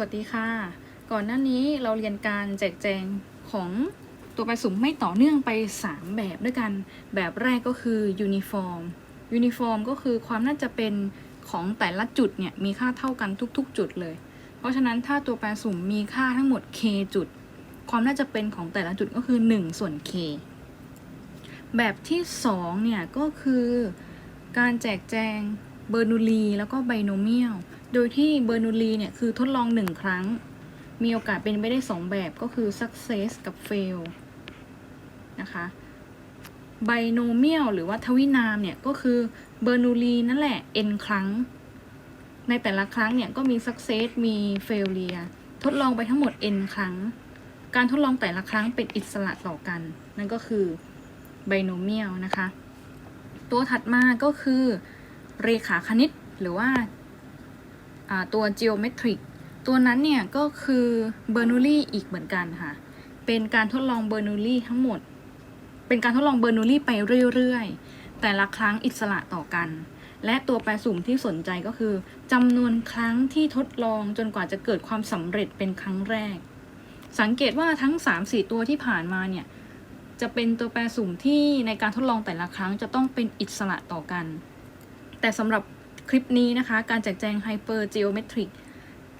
สวัสดีค่ะ ก่อนหน้านี้เราเรียนการแจกแจงของตัวแปรสุ่มไม่ต่อเนื่องไป 3 แบบด้วยกัน แบบแรกก็คือยูนิฟอร์มยูนิฟอร์มก็คือความน่าจะเป็นของแต่ละจุดเนี่ยมีค่าเท่ากันทุกๆ จุดเลย เพราะฉะนั้นถ้าตัวแปรสุ่มมีค่าทั้งหมด k จุด ความน่าจะเป็นของแต่ละจุดก็คือ 1 ส่วน k แบบที่2เนี่ยก็คือการแจกแจงเบอร์นูลีแล้วก็ไบโนเมียล โดยที่เบอร์นูลีเนี่ยคือทดลอง1ครั้ง มีโอกาสเป็นไปได้2แบบก็คือ success กับ fail นะคะไบโนเมียลหรือว่าทวินามเนี่ยก็คือเบอร์นูลีนั่นแหละ n ครั้ง ในแต่ละครั้งเนี่ยก็มี success มี failure ทดลองไปทั้งหมด n ครั้ง การทดลองแต่ละครั้งเป็นอิสระต่อกัน นั่นก็คือไบโนเมียลนะคะ ตัวถัดมาก็คือเรขาคณิตหรือว่า ตัว geometric ตัวนั้นเนี่ยก็คือเบอร์นูลีอีกเหมือนกันค่ะ เป็นการทดลองเบอร์นูลีทั้งหมด เป็นการทดลองเบอร์นูลีไปเรื่อยๆ แต่ละครั้งอิสระต่อกัน และตัวแปรสุ่มที่สนใจก็คือจำนวนครั้งที่ทดลองจนกว่าจะเกิดความสำเร็จเป็นครั้งแรก สังเกตว่าทั้ง 3-4 ตัวที่ผ่านมาเนี่ยจะเป็นตัวแปรสุ่มที่ในการทดลองแต่ละครั้งจะต้องเป็นอิสระต่อกัน แต่สำหรับ คลิปนี้นะคะ การแจกแจง Hyper Geometric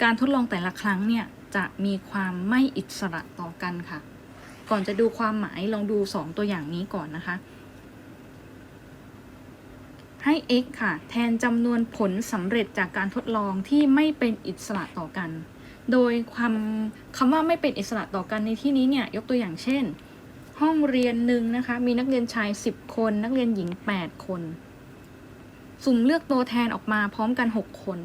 การทดลองแต่ละครั้งเนี่ย จะมีความไม่อิสระต่อกันค่ะ ก่อนจะดูความหมายลองดู 2 ตัวอย่างนี้ก่อนนะคะ ให้ x ค่ะ แทนจำนวนผลสำเร็จจากการทดลองที่ไม่เป็นอิสระต่อกัน โดยความคำว่าไม่เป็นอิสระต่อกันในที่นี้เนี่ย ยกตัวอย่างเช่น ห้องเรียนหนึ่งนะคะ มีนักเรียนชาย 10 คน นักเรียนหญิง 8 คน สุ่มเลือกตัวแทนออกมาพร้อมกัน 6 คน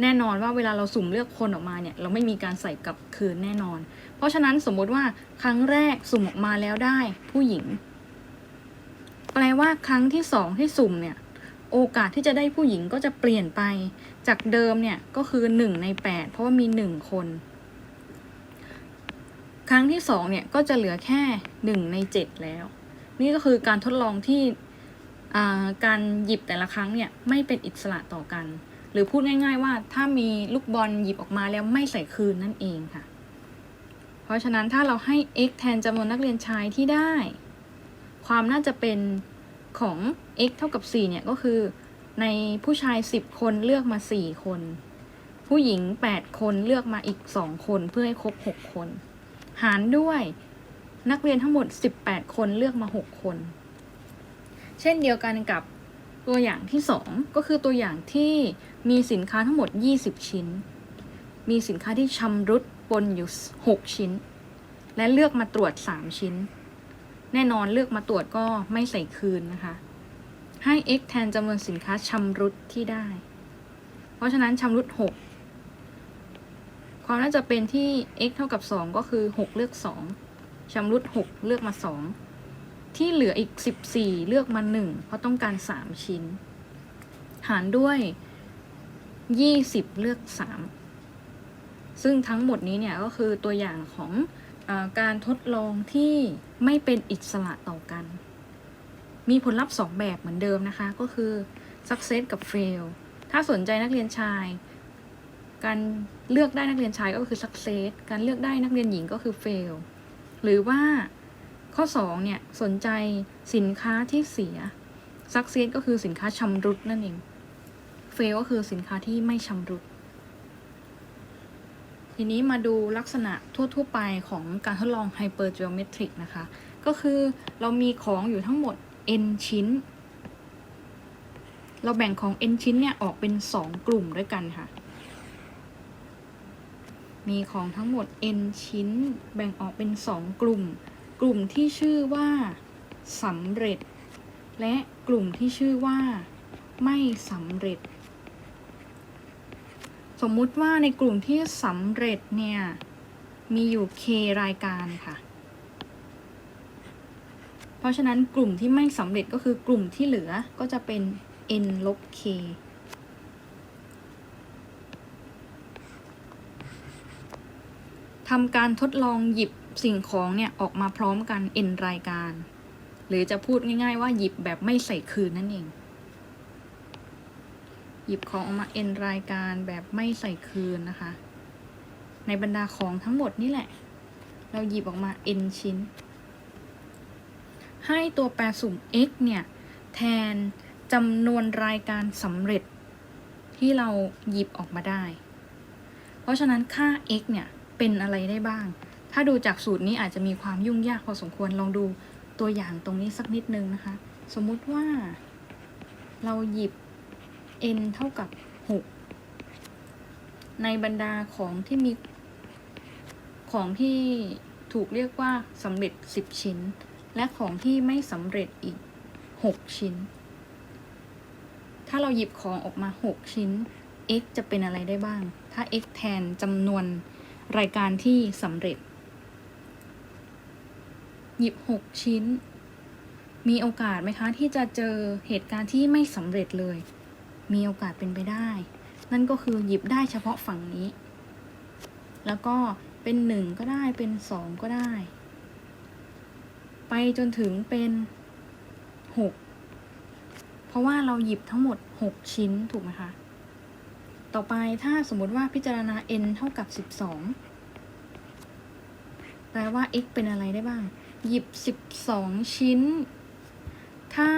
แน่นอนว่าเวลาเราสุ่มเลือกคนออกมาเนี่ย เราไม่มีการใส่กลับคืนแน่นอน เพราะฉะนั้นสมมติว่าครั้งแรกสุ่มออกมาแล้วได้ผู้หญิง แปลว่าครั้งที่สองที่สุ่มเนี่ย โอกาสที่จะได้ผู้หญิงก็จะเปลี่ยนไป จากเดิมเนี่ยก็คือ 1 ใน 8 เพราะว่ามี 1 คน ครั้งที่สองเนี่ยก็จะเหลือแค่ 1 ใน 7 แล้ว นี่ก็คือการทดลองที่ การหยิบแต่ละครั้งเนี่ยไม่เป็นอิสระต่อกัน หรือพูดง่าย ๆ ว่าถ้ามีลูกบอลหยิบออกมาแล้วไม่ใส่คืนนั่นเองค่ะ เพราะฉะนั้นถ้าเราให้ x แทนจำนวนนักเรียนชายที่ได้ ความน่าจะเป็นของ x เท่ากับ 4 เนี่ยก็คือ ในผู้ชาย 10 คนเลือกมา 4 คน ผู้หญิง 8 คนเลือกมาอีก 2 คนเพื่อให้ครบ 6 คน หารด้วยนักเรียนทั้งหมด 18 คนเลือกมา 6 คน เช่นเดียวกันกับตัวอย่างที่ 2 ก็คือตัวอย่างที่มีสินค้าทั้งหมด 20 ชิ้น มีสินค้าที่ชำรุดปนอยู่ 6 ชิ้น และเลือกมาตรวจ 3 ชิ้น แน่นอนเลือกมาตรวจก็ไม่ใส่คืนนะคะ ให้ x แทนจำนวนสินค้าชำรุดที่ได้ เพราะฉะนั้นชำรุด 6 ความน่าจะเป็นที่ x เท่ากับ 2 ก็คือ 6 เลือก 2ชำรุด 6 เลือกมา 2 ที่เหลืออีก 14 เลือกมา 1 เพราะต้องการ 3 ชิ้น หารด้วย 20 เลือก 3 ซึ่งทั้งหมดนี้เนี่ยก็คือตัวอย่างของอการทดลองที่ไม่เป็นอิสระต่อกัน มีผลลัพธ์ 2 แบบเหมือนเดิมนะคะ ก็คือ success กับ fail ถ้าสนใจนักเรียนชาย การเลือกได้นักเรียนชายก็คือ success การเลือกได้นักเรียนหญิงก็คือ fail หรือว่า ข้อ2เนี่ยสนใจสินค้าที่เสีย success ก็คือสินค้าชำรุดนั่นเอง fail ก็คือสินค้าที่ไม่ชำรุด ทีนี้มาดูลักษณะทั่ว ๆ ไปของการทดลอง hypergeometric นะคะ ก็คือเรามีของอยู่ทั้งหมด n ชิ้น เราแบ่งของ n ชิ้นเนี่ยออกเป็น 2 กลุ่มด้วยกันค่ะ มีของทั้งหมด n ชิ้น แบ่งออกเป็น 2 กลุ่ม กลุ่มที่ชื่อว่าสำเร็จ และกลุ่มที่ชื่อว่า ไม่สำเร็จ สมมุติว่าในกลุ่มที่สำเร็จเนี่ย มีอยู่ k รายการค่ะ เพราะฉะนั้นกลุ่มที่ไม่สำเร็จก็คือกลุ่มที่เหลือก็จะเป็น n ลบ k ทำการทดลองหยิบ สิ่งของเนี่ยออกมาพร้อมกัน n รายการ หรือจะพูดง่าย ๆ ว่าหยิบแบบไม่ใส่คืนนั่นเอง หยิบของออกมา n รายการแบบไม่ใส่คืนนะคะ ในบรรดาของทั้งหมดนี่แหละ เราหยิบออกมา n ชิ้น ให้ตัวแปรสุ่ม x เนี่ยแทนจำนวนรายการสำเร็จที่เราหยิบออกมาได้ เพราะฉะนั้นค่า x เนี่ยเป็นอะไรได้บ้าง ถ้าดูจากสูตรนี้อาจจะมีความยุ่งยากพอสมควรลองดูตัวอย่างตรงนี้สักนิดนึงนะคะ สมมุติว่า เราหยิบ n เท่ากับ 6 ในบรรดาของที่มีของที่ถูกเรียกว่าสำเร็จ 10 ชิ้น และของที่ไม่สำเร็จอีก 6 ชิ้น ถ้าเราหยิบของออกมา 6 ชิ้น x จะเป็นอะไรได้บ้าง ถ้า x แทนจำนวนรายการที่สำเร็จ หยิบ 6 ชิ้น มีโอกาสไหมคะ ที่จะเจอเหตุการณ์ที่ไม่สำเร็จเลย มีโอกาสเป็นไปได้ นั่นก็คือหยิบได้เฉพาะฝั่งนี้ แล้วก็เป็นหนึ่งก็ได้เป็นสองก็ได้ ไปจนถึงเป็นหกเพราะว่าเราหยิบทั้งหมดหกชิ้นถูกไหมคะ ต่อไปถ้าสมมติว่าพิจารณา n เท่ากับสิบสองแปลว่า x เป็นอะไรได้บ้าง หยิบสิบองชิ้น ถ้า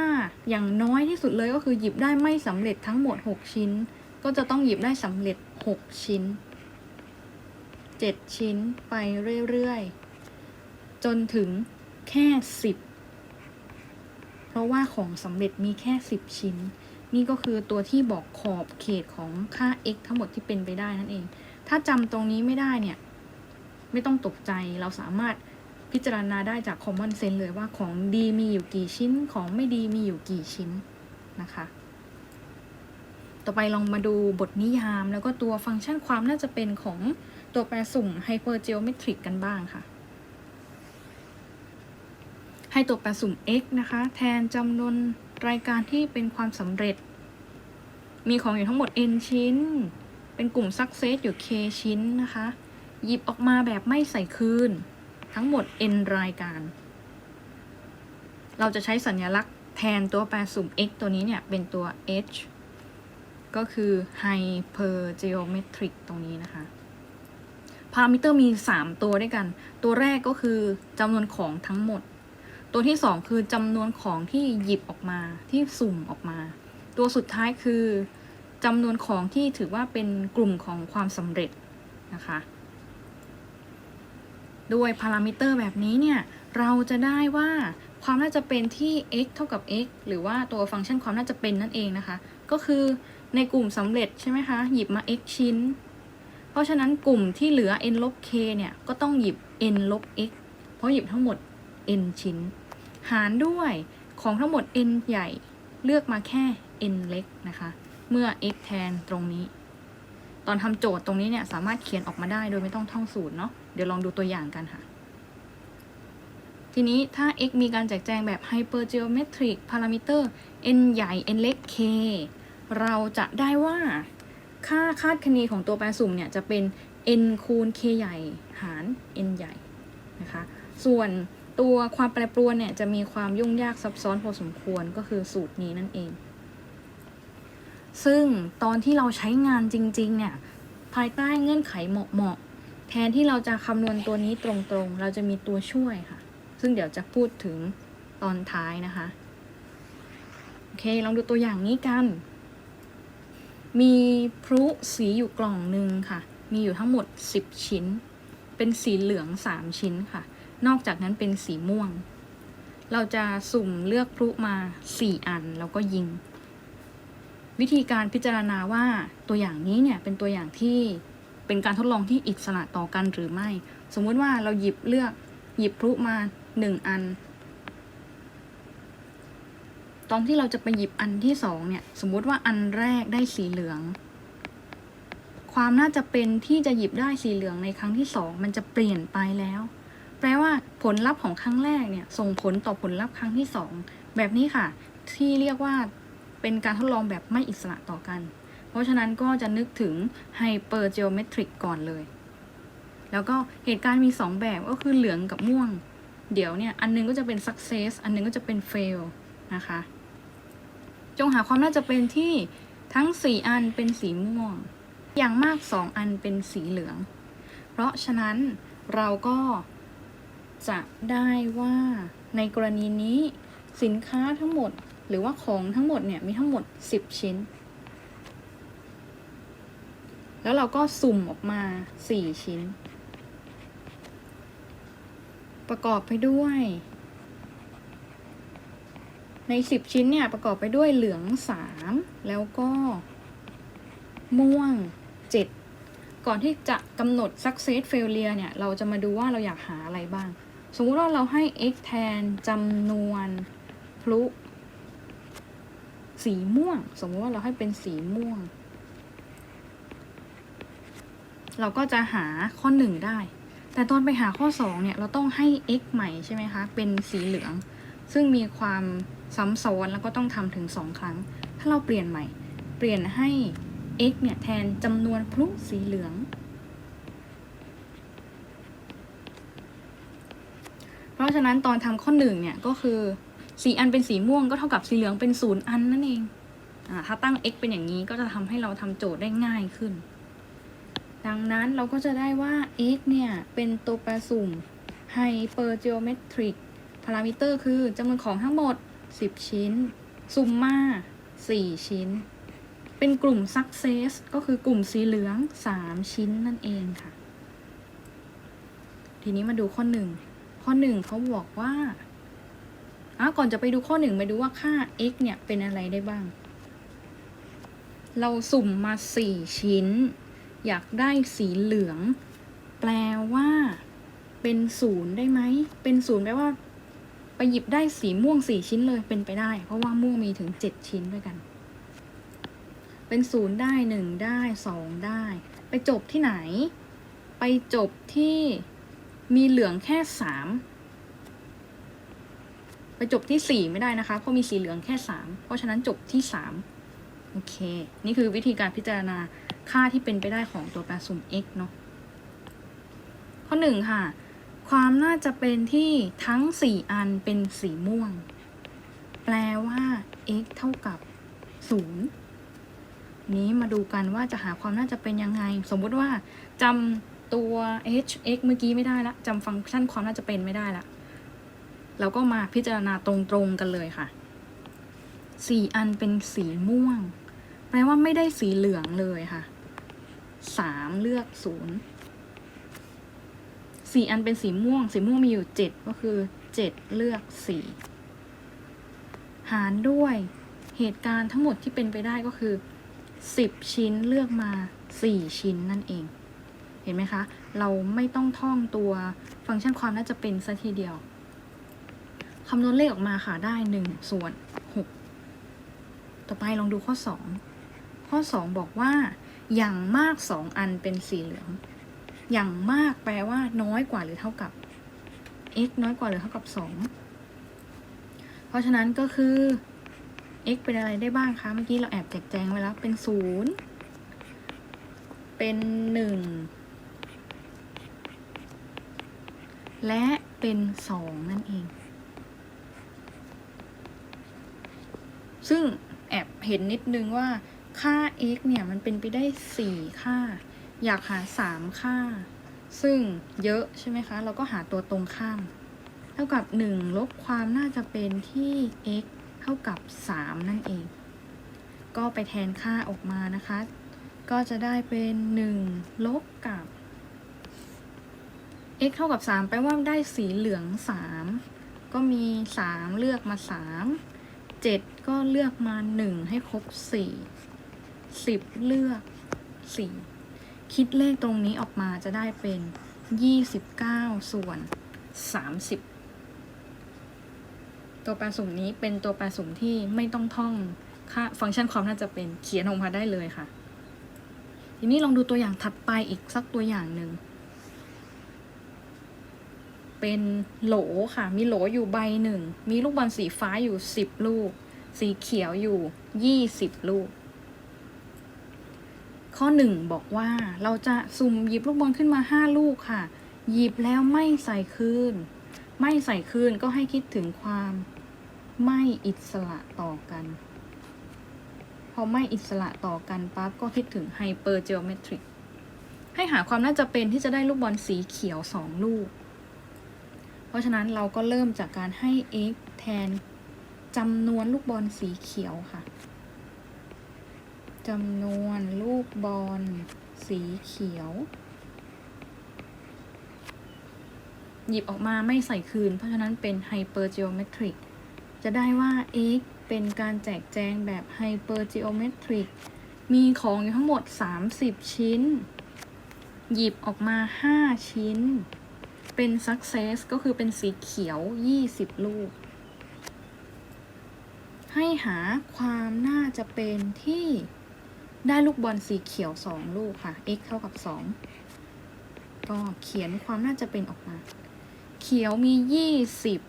อย่างน้อยที่สุดเลยก็คือหยิบได้ไม่สำเร็จทั้งหมด6ชิ้น ก็จะต้องหยิบได้สำเร็จ6ชิ้น7ชิ้นไปเรื่อยๆ จนถึงแค่10เพราะว่าของสำเร็จมีแค่10ชิ้น นี่ก็คือตัวที่บอกขอบเขตของค่า x ทั้งหมดที่เป็นไปได้นั่นเอง ถ้าจำตรงนี้ไม่ได้เนี่ย ไม่ต้องตกใจเราสามารถ พิจารณาได้จาก common sense เลยว่าของดีมีอยู่กี่ชิ้น ของไม่ดีมีอยู่กี่ชิ้นนะคะ ต่อไปลองมาดูบทนิยามแล้วก็ตัวฟังก์ชันความน่าจะเป็นของตัวแปรสุ่ม hypergeometric กันบ้างค่ะ ให้ตัวแปรสุ่ม x นะคะ แทนจำนวนรายการที่เป็นความสำเร็จ มีของอยู่ทั้งหมด n ชิ้น เป็นกลุ่ม success อยู่ k ชิ้นนะคะ หยิบออกมาแบบไม่ใส่คืน ทั้งหมด n รายการ เราจะใช้สัญลักษณ์แทนตัวแปรสุ่ม x ตัวนี้เนี่ย เป็นตัว h ก็คือ hypergeometric ตรงนี้นะคะพารามิเตอร์มี 3 ตัวด้วยกัน ตัวแรกก็คือจำนวนของทั้งหมด ตัวที่ 2 คือจำนวนของที่หยิบออกมาที่สุ่มออกมา ตัวสุดท้ายคือจำนวนของที่ถือว่าเป็นกลุ่มของความสำเร็จนะคะ ด้วยพารามิเตอร์แบบนี้เนี่ย เราจะได้ว่าความน่าจะเป็นที่ x เท่ากับ x หรือว่าตัวฟังก์ชันความน่าจะเป็นนั่นเองนะคะ ก็คือในกลุ่มสำเร็จใช่ไหมคะ หยิบมา x ชิ้น เพราะฉะนั้นกลุ่มที่เหลือ n ลบ k เนี่ยก็ต้องหยิบ n ลบ x เพราะหยิบทั้งหมด n ชิ้น หารด้วยของทั้งหมด n ใหญ่เลือกมาแค่ n เล็กนะคะ เมื่อ x แทนตรงนี้ ตอนทำโจทย์ตรงนี้เนี่ยสามารถเขียนออกมาได้โดยไม่ต้องท่องสูตรเนาะ เดี๋ยวลองดูตัวอย่างกันค่ะ ทีนี้ถ้า x มีการแจกแจงแบบ hypergeometric parameter n ใหญ่ n เล็ก k เราจะได้ว่าค่าคาดคะเนของตัวแปรสุ่มเนี่ยจะเป็น n คูณ k ใหญ่หาร n ใหญ่นะคะ ส่วนตัวความแปรปรวนเนี่ยจะมีความยุ่งยากซับซ้อนพอสมควรก็คือสูตรนี้นั่นเอง ซึ่งตอนที่เราใช้งานจริง ๆ เนี่ย ภายใต้เงื่อนไขเหมาะ แทนที่เราจะคำนวณตัวนี้ตรงๆ เราจะมีตัวช่วยค่ะ ซึ่งเดี๋ยวจะพูดถึงตอนท้ายนะคะ โอเค ลองดูตัวอย่างนี้กัน มีพลุสีอยู่กล่องหนึ่งค่ะ มีอยู่ทั้งหมด 10 ชิ้น เป็นสีเหลือง 3 ชิ้นค่ะ นอกจากนั้นเป็นสีม่วง เราจะสุ่มเลือกพลุมา 4 อันแล้วก็ยิง วิธีการพิจารณาว่าตัวอย่างนี้เนี่ยเป็นตัวอย่างที่ เป็นการทดลองที่อิสระต่อกันหรือไม่ สมมุติว่าเราหยิบเลือกหยิบพลุมาหนึ่งอัน ตอนที่เราจะไปหยิบอันที่สองเนี่ย สมมุติว่าอันแรกได้สีเหลือง ความน่าจะเป็นที่จะหยิบได้สีเหลืองในครั้งที่สองมันจะเปลี่ยนไปแล้ว แปลว่าผลลัพธ์ของครั้งแรกเนี่ยส่งผลต่อผลลัพธ์ครั้งที่สองแบบนี้ค่ะ ที่เรียกว่าเป็นการทดลองแบบไม่อิสระต่อกัน เพราะฉะนั้นก็จะนึกถึง hypergeometric ก่อนเลย แล้วก็เหตุการณ์มี 2 แบบก็คือเหลืองกับม่วง เดี๋ยวเนี่ย อันนึงก็จะเป็น success อันนึงก็จะเป็น fail นะคะ จงหาความน่าจะเป็นที่ทั้ง 4 อันเป็นสีม่วง อย่างมาก 2 อันเป็นสีเหลือง เพราะฉะนั้นเราก็จะได้ว่าในกรณีนี้สินค้าทั้งหมดหรือว่าของทั้งหมดเนี่ยมีทั้งหมด 10 ชิ้น แล้วเราก็สุ่มออกมา 4 ชิ้น ประกอบไปด้วย ใน 10 ชิ้นเนี่ย ประกอบไปด้วยเหลือง 3 แล้วก็ ม่วง 7 ก่อนที่จะกำหนด success failure เนี่ย เราจะมาดูว่าเราอยากหาอะไรบ้าง สมมุติว่าเราให้ x แทนจำนวนพลุสีม่วง สมมุติว่าเราให้เป็นสีม่วง เราก็จะหาข้อ 1 ได้ แต่ตอนไปหาข้อ 2 เนี่ย เราต้องให้ x ใหม่ใช่ไหมคะ เป็นสีเหลือง ซึ่งมีความซ้ำซ้อนแล้วก็ต้องทำถึง 2 ครั้ง ถ้าเราเปลี่ยนใหม่ เปลี่ยนให้ x เนี่ย แทนจำนวนพลุสีเหลือง เพราะฉะนั้นตอนทำข้อหนึ่งเนี่ย ก็คือสีอันเป็นสีม่วงก็เท่ากับสีเหลืองเป็นศูนย์อันนั่นเองอ่าถ้าตั้ง x เป็นอย่างนี้ก็จะทำให้เราทำโจทย์ได้ง่ายขึ้น ดังนั้นเราก็จะได้ว่า x เนี่ย เป็นตัวแปรสุ่ม hypergeometric parameter คือจำนวนของทั้งหมด 10 ชิ้น ซุมมา4 ชิ้น เป็นกลุ่ม success ก็คือกลุ่มสีเหลือง 3 ชิ้นนั่นเองค่ะ ทีนี้มาดูข้อ 1 ข้อ 1เขาบอกว่าอะก่อนจะไปดูข้อ 1 ไปดูว่าค่า x เนี่ย เป็นอะไรได้บ้าง เราสุ่มมา 4 ชิ้น อยากได้สีเหลือง แปลว่า เป็นศูนย์ได้ไหม เป็นศูนย์แปลว่า ไปหยิบได้สีม่วง4ชิ้นเลยเป็นไปได้ เพราะว่าม่วงมีถึง7ชิ้นด้วยกัน เป็นศูนย์ได้หนึ่งได้สองได้ ไปจบที่ไหน ไปจบที่มีเหลืองแค่สามไปจบที่สี่ไม่ได้นะคะ เพราะมีสีเหลืองแค่สามเพราะฉะนั้นจบที่สาม โอเค นี่คือวิธีการพิจารณาค่าที่เป็นไปได้ของตัวแปรสุ่ม x เนาะ ข้อหนึ่งค่ะ ความน่าจะเป็นที่ทั้งสี่อันเป็นสีม่วง แปลว่า x เท่ากับศูนย์นี้มาดูกันว่าจะหาความน่าจะเป็นยังไง สมมุติว่าจำตัว h x เมื่อกี้ไม่ได้ละจำฟังก์ชันความน่าจะเป็นไม่ได้ละเราก็มาพิจารณาตรงๆกันเลยค่ะสี่อันเป็นสีม่วง แปลว่าไม่ได้สีเหลืองเลยค่ะสามเลือกศูนย์สี่อันเป็นสีม่วง สีม่วงมีอยู่เจ็ดก็คือเจ็ดเลือกสี่หารด้วยเหตุการณ์ทั้งหมดที่เป็นไปได้ก็คือสิบชิ้นเลือกมาสี่ชิ้นนั่นเอง เห็นไหมคะ เราไม่ต้องท่องตัวฟังก์ชันความน่าจะเป็นซะทีเดียวคำนวณเลขออกมาค่ะได้หนึ่งส่วนหกต่อไปลองดูข้อสอง ข้อสองบอกว่า อย่างมากสองอันเป็นสีเหลือง อย่างมากแปลว่า น้อยกว่าหรือเท่ากับ x น้อยกว่าหรือเท่ากับสองเพราะฉะนั้นก็คือ x เป็นอะไรได้บ้างคะ เมื่อกี้เราแอบแจกแจงไว้แล้ว เป็นศูนย์เป็นหนึ่งและเป็นสองนั่นเอง ซึ่งแอบเห็นนิดนึงว่า ค่า x เนี่ยมันเป็นไปได้สี่ค่า อยากหาสามค่า ซึ่งเยอะใช่ไหมคะ เราก็หาตัวตรงข้าม เท่ากับหนึ่งลบความน่าจะเป็นที่ x เท่ากับ 3 นั่นเอง ก็ไปแทนค่าออกมานะคะ ก็จะได้เป็น 1 ลบกับ x เท่ากับ 3 แปลว่าได้สีเหลือง 3 ก็มี 3 เลือกมา 3 7 ก็เลือกมา 1 ให้ครบ 4 10เลือก4คิดเลขตรงนี้ออกมาจะได้เป็น29ส่วน30ตัวแปรสุ่มนี้เป็นตัวแปรสุ่มที่ไม่ต้องท่องค่าฟังก์ชันความน่าจะเป็นเขียนออกมาได้เลยค่ะ ทีนี้ลองดูตัวอย่างถัดไปอีกสักตัวอย่างหนึ่ง เป็นโหลค่ะ มีโหลอยู่ใบหนึ่ง มีลูกบอลสีฟ้าอยู่สิบลูก สีเขียวอยู่ยี่สิบลูก ข้อหนึ่งบอกว่าเราจะสุ่มหยิบลูกบอลขึ้นมาห้าลูกค่ะ หยิบแล้วไม่ใส่คืน ไม่ใส่คืนก็ให้คิดถึงความไม่อิสระต่อกัน พอไม่อิสระต่อกันปั๊บก็คิดถึง hypergeometric ให้หาความน่าจะเป็นที่จะได้ลูกบอลสีเขียวสองลูก เพราะฉะนั้นเราก็เริ่มจากการให้ x แทนจำนวนลูกบอลสีเขียวค่ะ จำนวนลูกบอลสีเขียว หยิบออกมาไม่ใส่คืน เพราะฉะนั้นเป็น hypergeometric จะได้ว่า x เป็นการแจกแจงแบบ hypergeometric มีของอยู่ทั้งหมด 30 ชิ้น หยิบออกมา 5 ชิ้น เป็น success ก็คือเป็นสีเขียว 20 ลูก ให้หาความน่าจะเป็นที่ ได้ลูกบอลสีเขียว2ลูกค่ะ x เท่ากับ2ก็เขียนความน่าจะเป็นออกมา เขียวมี20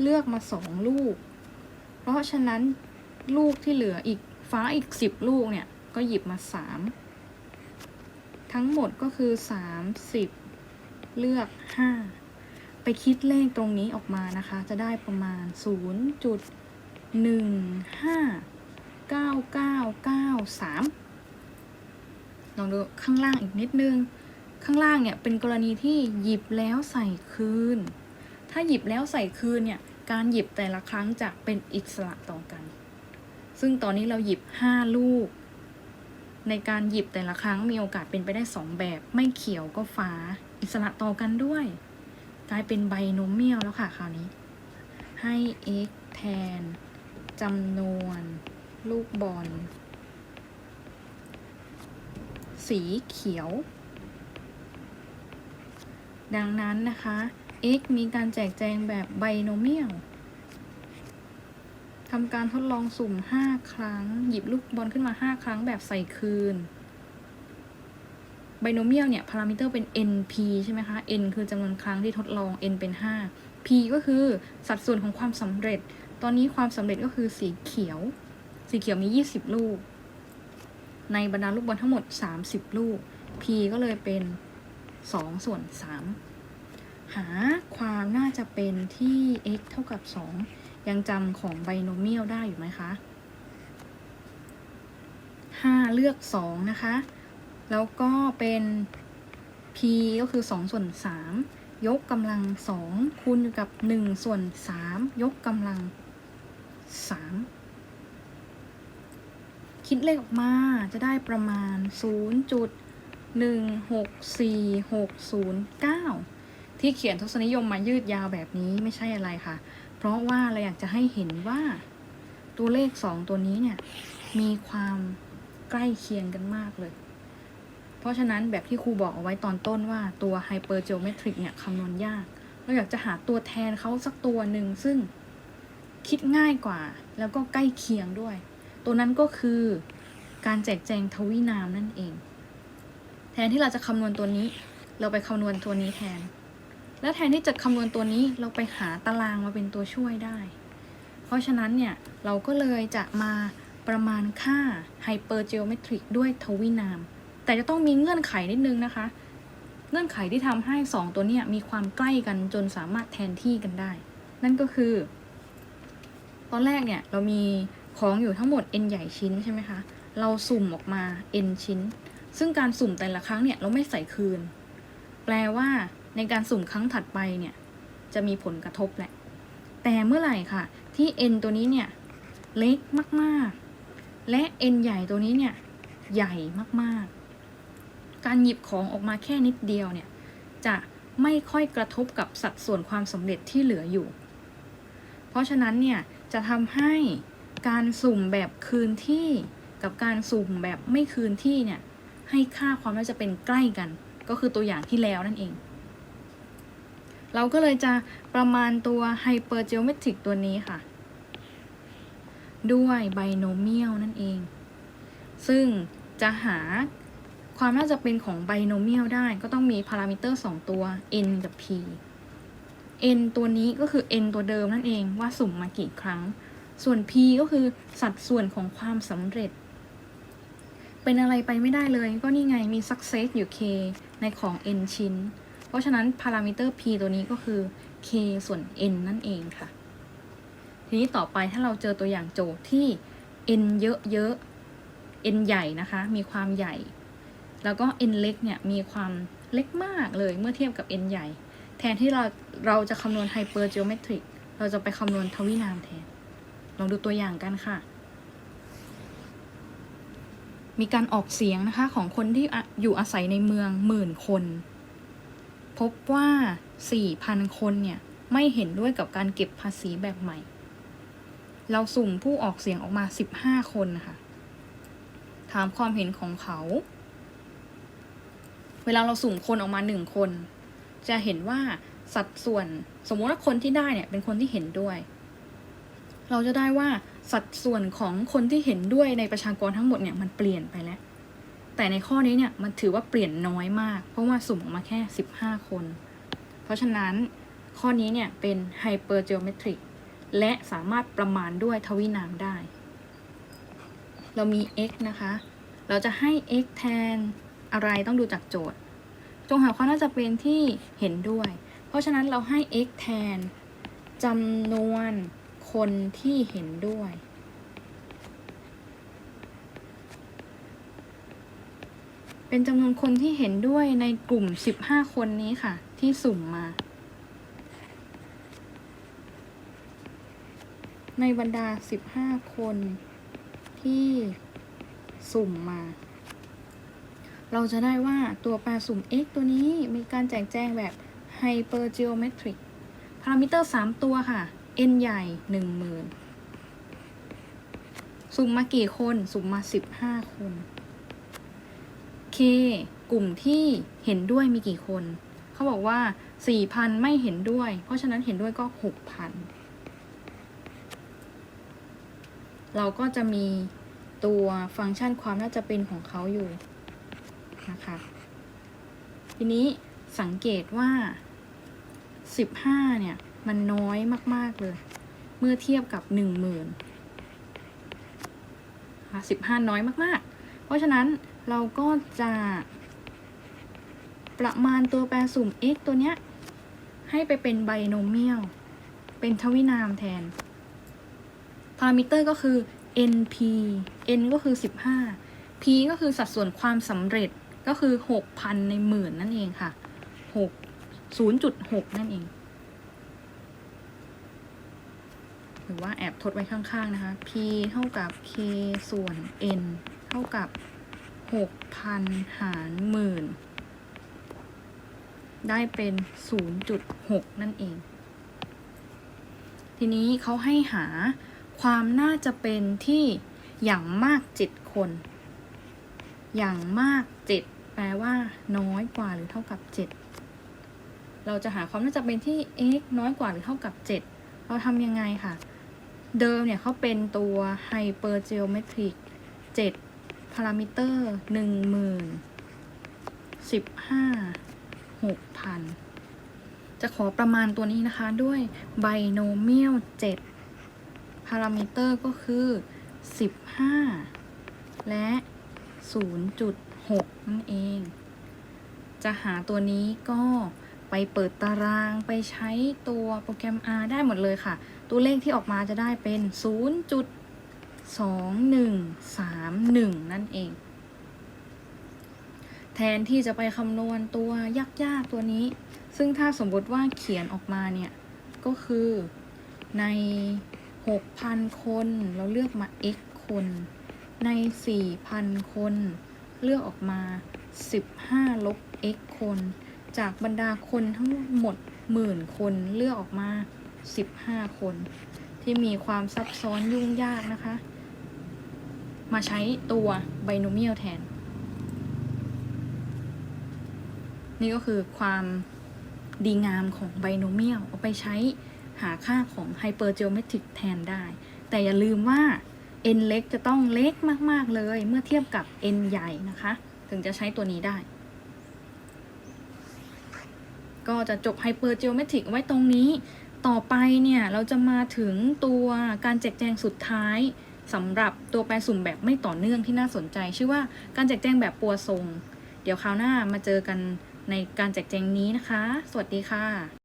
เลือกมา2ลูก เพราะฉะนั้นลูกที่เหลืออีกฟ้าอีก10ลูกเนี่ย ก็หยิบมา3ทั้งหมดก็คือ30เลือก5ไปคิดเลขตรงนี้ออกมานะคะ จะได้ประมาณ 9993 ลองดูข้างล่างอีกนิดนึง ข้างล่างเนี่ยเป็นกรณีที่หยิบแล้วใส่คืน ถ้าหยิบแล้วใส่คืนเนี่ยการหยิบแต่ละครั้งจะเป็นอิสระต่อกัน ซึ่งตอนนี้เราหยิบ 5 ลูก ในการหยิบแต่ละครั้งมีโอกาสเป็นไปได้ 2 แบบ ไม่เขียวก็ฟ้า อิสระต่อกันด้วย กลายเป็นไบโนเมียลแล้วค่ะคราวนี้ ให้ x แทนจำนวน ลูกบอล สีเขียว ดังนั้นนะคะ x มีการแจกแจงแบบไบโนเมียลทำการทดลองสุ่ม 5 ครั้ง หยิบลูกบอลขึ้นมา 5 ครั้งแบบใส่คืน ไบโนเมียลเนี่ยพารามิเตอร์เป็น np ใช่ไหมคะ n คือจำนวนครั้งที่ทดลอง n เป็น 5 p ก็คือสัดส่วนของความสำเร็จ ตอนนี้ความสำเร็จก็คือสีเขียว สีเขียวมี 20 ลูก ในบรรดาลูกบอลทั้งหมด 30 ลูก p ก็เลยเป็น 2 ส่วน 3 หาความน่าจะเป็นที่ x เท่ากับ 2 ยังจำของไบโนเมียลได้อยู่ไหมคะ 5 เลือก 2 นะคะ แล้วก็เป็น p ก็คือ 2 ส่วน 3 ยกกำลัง 2 คูณอยู่กับ 1 ส่วน 3 ยกกำลัง 3 คิดเลขออกมาจะได้ประมาณ 0.164609 ที่เขียนทศนิยมมายืดยาวแบบนี้ไม่ใช่อะไรค่ะ เพราะว่าเราอยากจะให้เห็นว่าตัวเลข 2 ตัวนี้เนี่ย มีความใกล้เคียงกันมากเลย เพราะฉะนั้นแบบที่ครูบอกเอาไว้ตอนต้นว่าตัว hypergeometric เนี่ยคำนวณยาก เราอยากจะหาตัวแทนเขาสักตัวหนึ่งซึ่งคิดง่ายกว่า แล้วก็ใกล้เคียงด้วย ตัวนั้นก็คือการแจกแจงทวีนามนั่นเอง แทนที่เราจะคำนวณตัวนี้ เราไปคำนวณตัวนี้แทน และแทนที่จะคำนวณตัวนี้เราไปหาตารางมาเป็นตัวช่วยได้ เพราะฉะนั้นเนี่ยเราก็เลยจะมาประมาณค่า hypergeometric ด้วยทวีนาม แต่จะต้องมีเงื่อนไขนิดนึงนะคะ เงื่อนไขที่ทำให้ 2 ตัวเนี้ยมีความใกล้กันจนสามารถแทนที่กันได้ นั่นก็คือ ตอนแรกเนี่ยเรามี ของอยู่ทั้งหมด n ใหญ่ชิ้นใช่ไหมคะ เราสุ่มออกมา n ชิ้น ซึ่งการสุ่มแต่ละครั้งเนี่ยเราไม่ใส่คืน แปลว่าในการสุ่มครั้งถัดไปเนี่ยจะมีผลกระทบแหละ แต่เมื่อไหร่ค่ะที่ n ตัวนี้เนี่ยเล็กมากๆ และ n ใหญ่ตัวนี้เนี่ยใหญ่มากๆ การหยิบของออกมาแค่นิดเดียวเนี่ยจะไม่ค่อยกระทบกับสัดส่วนความสำเร็จที่เหลืออยู่ เพราะฉะนั้นเนี่ยจะทำให้ การสุ่มแบบคืนที่กับการสุ่มแบบไม่คืนที่เนี่ย ให้ค่าความน่าจะเป็นใกล้กัน ก็คือตัวอย่างที่แล้วนั่นเอง เราก็เลยจะประมาณตัว hypergeometric ตัวนี้ค่ะ ด้วย binomial นั่นเอง ซึ่งจะหาความน่าจะเป็นของ binomial ได้ก็ต้องมีพารามิเตอร์ 2 ตัว n กับ p n ตัวนี้ก็คือ n ตัวเดิมนั่นเองว่าสุ่มมากี่ครั้ง ส่วน p ก็คือสัดส่วนของความสำเร็จ เป็นอะไรไปไม่ได้เลย ก็นี่ไงมี success อยู่ k ในของ n ชิ้น เพราะฉะนั้นพารามิเตอร์ p ตัวนี้ก็คือ k ส่วน n นั่นเองค่ะ ทีนี้ต่อไปถ้าเราเจอตัวอย่างโจทย์ที่ n เยอะๆ n ใหญ่นะคะ มีความใหญ่ แล้วก็ n เล็กเนี่ยมีความเล็กมากเลยเมื่อเทียบกับ n ใหญ่ แทนที่เราเราจะคำนวณ hypergeometric เราจะไปคำนวณทวินามแทน องดูตัวอย่างกันค่ะ มีการออกเสียงนะคะของคนที่อยู่อาศัยในเมืองหมื่นคน พบว่า 4,000 คนเนี่ย ไม่เห็นด้วยกับการเก็บภาษีแบบใหม่ เราสุ่มผู้ออกเสียงออกมา 15 คนนะคะถามความเห็นของเขา เวลาเราสุ่มคนออกมาหนึ่งคน จะเห็นว่าสัดส่วนสมมติว่าคนที่ได้เนี่ยเป็นคนที่เห็นด้วย เราจะได้ว่าสัดส่วนของคนที่เห็นด้วยในประชากรทั้งหมดเนี่ยมันเปลี่ยนไปแล้ว แต่ในข้อนี้เนี่ยมันถือว่าเปลี่ยนน้อยมาก เพราะว่าสุ่มออกมาแค่ 15 คน เพราะฉะนั้นข้อนี้เนี่ยเป็น hypergeometric และสามารถประมาณด้วยทวินามได้ เรามี x นะคะ เราจะให้ x แทนอะไรต้องดูจากโจทย์ จงหาความน่าจะเป็นที่เห็นด้วย เพราะฉะนั้นเราให้ x แทนจำนวน คนที่เห็นด้วย เป็นจำนวนคนที่เห็นด้วยในกลุ่ม 15 คนนี้ค่ะ ที่สุ่มมา ในบรรดา 15 คนที่สุ่มมา เราจะได้ว่าตัวแปรสุ่ม x ตัวนี้มีการแจกแจงแบบ hypergeometric พารามิเตอร์ 3 ตัวค่ะ n ใหญ่ 10,000 สุ่มมากี่คน สุ่มมา 15 คน k กลุ่มที่เห็นด้วยมีกี่คน เขาบอกว่า 4,000 ไม่เห็นด้วย เพราะฉะนั้นเห็นด้วยก็ 6,000 เราก็จะมีตัวฟังก์ชันความน่าจะเป็นของเขาอยู่นะคะ ทีนี้สังเกตว่า 15 เนี่ย มันน้อยมาก ๆ เลย เมื่อเทียบกับ10,000ค่ะ15น้อยมาก ๆ เพราะฉะนั้นเราก็จะประมาณตัวแปรสุ่ม x ตัวเนี้ย ให้ไปเป็นไบโนเมียล เป็นทวินามแทน พารามิเตอร์ก็คือ np n ก็คือ 15 p ก็คือสัดส่วนความสำเร็จก็คือ 6,000 ในหมื่นนั่นเองค่ะ 6 0.6 นั่นเอง ห รือว่าแอบทดไว้ข้างๆนะคะ p เท่ากับ k ส่วน n เท่ากับ 6,000 หารหมื่น ได้เป็น 0.6 นั่นเอง ทีนี้เขาให้หาความน่าจะเป็นที่อย่างมาก 7 คน อย่างมาก 7 แปลว่า น้อยกว่าหรือเท่ากับ 7 เราจะหาความน่าจะเป็นที่ x น้อยกว่าหรือเท่ากับ 7 เราทำยังไงค่ะ เดิมเนี่ยเขาเป็นตัว hypergeometric 7พารามิเตอร์10,000 15 6,000จะขอประมาณตัวนี้นะคะด้วย binomial 7พารามิเตอร์ก็คือ15และ0.6นั่นเอง จะหาตัวนี้ก็ไปเปิดตารางไปใช้ตัวโปรแกรม R ได้หมดเลยค่ะตัวเลขที่ออกมาจะได้เป็น 0.2131 นั่นเอง แทนที่จะไปคำนวณตัวยากๆตัวนี้ ซึ่งถ้าสมมติว่าเขียนออกมาเนี่ย ก็คือใน 6,000 คนเราเลือกมา x คน ใน 4,000 คน เลือกออกมา 15 ลบ x คน จากบรรดาคนทั้งหมดหมื่นคนเลือกออกมา 15 คน ที่มีความซับซ้อนยุ่งยากนะคะ มาใช้ตัวไบโนเมียลแทน นี่ก็คือความดีงามของไบโนเมียลเอาไปใช้หาค่าของ Hypergeometric แทนได้ แต่อย่าลืมว่า n เล็กจะต้องเล็กมากๆเลย เมื่อเทียบกับ n ใหญ่นะคะ ถึงจะใช้ตัวนี้ได้ ก็จะจบ Hypergeometric ไว้ตรงนี้ ต่อไปเนี่ยเราจะมาถึงตัวการแจกแจงสุดท้ายสำหรับตัวแปรสุ่มแบบไม่ต่อเนื่องที่น่าสนใจ ชื่อว่าการแจกแจงแบบปัวทรง เดี๋ยวคราวหน้ามาเจอกันในการแจกแจงนี้นะคะ สวัสดีค่ะ